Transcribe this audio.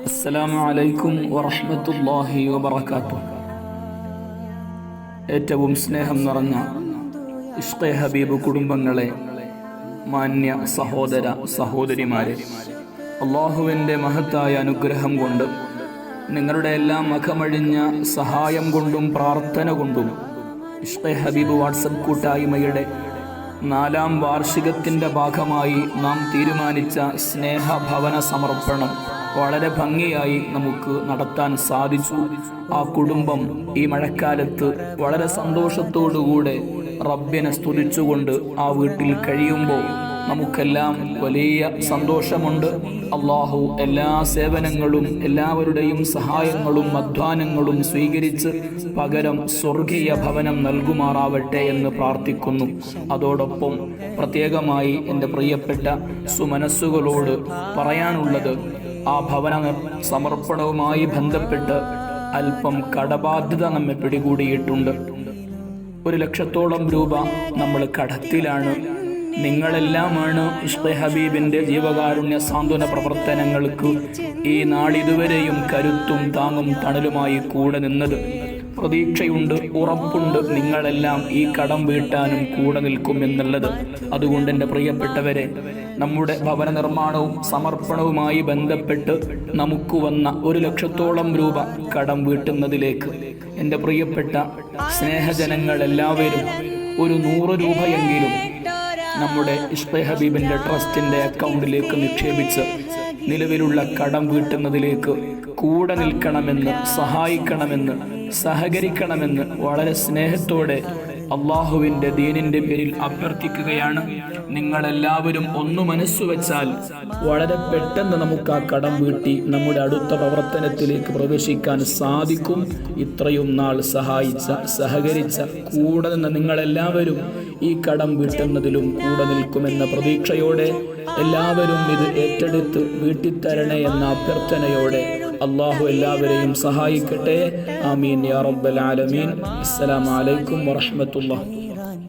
അസ്സലാമു അലൈക്കും വറഹ്മത്തുള്ളാഹി വബറകാതുഹു ഏറ്റവും സ്നേഹം നിറഞ്ഞ ഇഷ്ഖെ ഹബീബ് കുടുംബങ്ങളെ മാന്യ സഹോദര സഹോദരിമാരെ അള്ളാഹുവിന്റെ മഹത്തായ അനുഗ്രഹം കൊണ്ട് നിങ്ങളുടെ എല്ലാം മഖമഴിഞ്ഞ സഹായം കൊണ്ടും പ്രാർത്ഥന കൊണ്ടും ഇഷ്ഖെ ഹബീബ് വാട്സപ്പ് കൂട്ടായ്മയുടെ നാലാം വാർഷികത്തിന്റെ ഭാഗമായി നാം തീരുമാനിച്ച സ്നേഹഭവന സമർപ്പണം വളരെ ഭംഗിയായി നമുക്ക് നടത്താൻ സാധിച്ചു. ആ കുടുംബം ഈ മഴക്കാലത്ത് വളരെ സന്തോഷത്തോടുകൂടെ റബ്ബിനെ സ്തുതിച്ചുകൊണ്ട് ആ വീട്ടിൽ കഴിയുമ്പോൾ നമുക്കെല്ലാം വലിയ സന്തോഷമുണ്ട്. അള്ളാഹു എല്ലാ സേവനങ്ങളും എല്ലാവരുടെയും സഹായങ്ങളും അധ്വാനങ്ങളും സ്വീകരിച്ച് പകരം സ്വർഗീയ ഭവനം നൽകുമാറാവട്ടെ എന്ന് പ്രാർത്ഥിക്കുന്നു. അതോടൊപ്പം പ്രത്യേകമായി എന്റെ പ്രിയപ്പെട്ട സുമനസ്സുകളോട് പറയാനുള്ളത് ആ ഭവന സമർപ്പണവുമായി ബന്ധപ്പെട്ട് അല്പം കടബാധ്യത നമ്മെ പിടികൂടിയിട്ടുണ്ട്. ഒരു ലക്ഷത്തോളം രൂപ നമ്മൾ കടത്തിലാണ്. നിങ്ങളെല്ലാമാണ് ഇഷ്ടെ ഹബീബിന്റെ ജീവകാരുണ്യ സാന്ത്വന പ്രവർത്തനങ്ങൾക്ക് ഈ നാളിതുവരെയും കരുത്തും താങ്ങും തണലുമായി കൂടെ നിന്നത്. പ്രതീക്ഷയുണ്ട് ഉറപ്പുണ്ട്. നിങ്ങളെല്ലാം ഈ കടം വീട്ടാനും കൂടെ നിൽക്കും എന്നുള്ളത്. അതുകൊണ്ട് എന്റെ പ്രിയപ്പെട്ടവരെ നമ്മുടെ ഭവന നിർമ്മാണവും സമർപ്പണവുമായി ബന്ധപ്പെട്ട് നമുക്ക് വന്ന ഒരു ലക്ഷത്തോളം രൂപ കടം വീട്ടുന്നതിലേക്ക് എന്റെ പ്രിയപ്പെട്ട സ്നേഹജനങ്ങളെല്ലാവരും ഒരു നൂറ് രൂപയെങ്കിലും നമ്മുടെ ഇഷ്ക ഹബീബിന്റെ ട്രസ്റ്റിന്റെ അക്കൗണ്ടിലേക്ക് നിക്ഷേപിച്ച് നിലവിലുള്ള കടം വീട്ടുന്നതിലേക്ക് കൂടെ നിൽക്കണമെന്ന് സഹായിക്കണമെന്ന് സഹകരിക്കണമെന്ന് വളരെ സ്നേഹത്തോടെ അള്ളാഹുവിന്റെ ദീനിന്റെ പേരിൽ അഭ്യർത്ഥിക്കുകയാണ്. നിങ്ങളെല്ലാവരും ഒന്ന് മനസ്സുവെച്ചാൽ വളരെ പെട്ടെന്ന് നമുക്ക് ആ കടം വീട്ടി നമ്മുടെ അടുത്ത പ്രവർത്തനത്തിലേക്ക് പ്രവേശിക്കാൻ സാധിക്കും. ഇത്രയും നാൾ സഹായിച്ച സഹകരിച്ച കൂടെ നിന്ന് നിങ്ങളെല്ലാവരും ഈ കടം വീട്ടുന്നതിലും കൂടെ നിൽക്കുമെന്ന പ്രതീക്ഷയോടെ എല്ലാവരും ഇത് ഏറ്റെടുത്ത് വീട്ടിത്തരണേ എന്ന അഭ്യർത്ഥനയോടെ അള്ളാഹു എല്ലാവരെയും സഹായിക്കട്ടെ. ആമീൻ യാ റബ്ബൽ ആലമീൻ. അസ്സലാമു അലൈക്കും വറഹ്മത്തുള്ളാഹി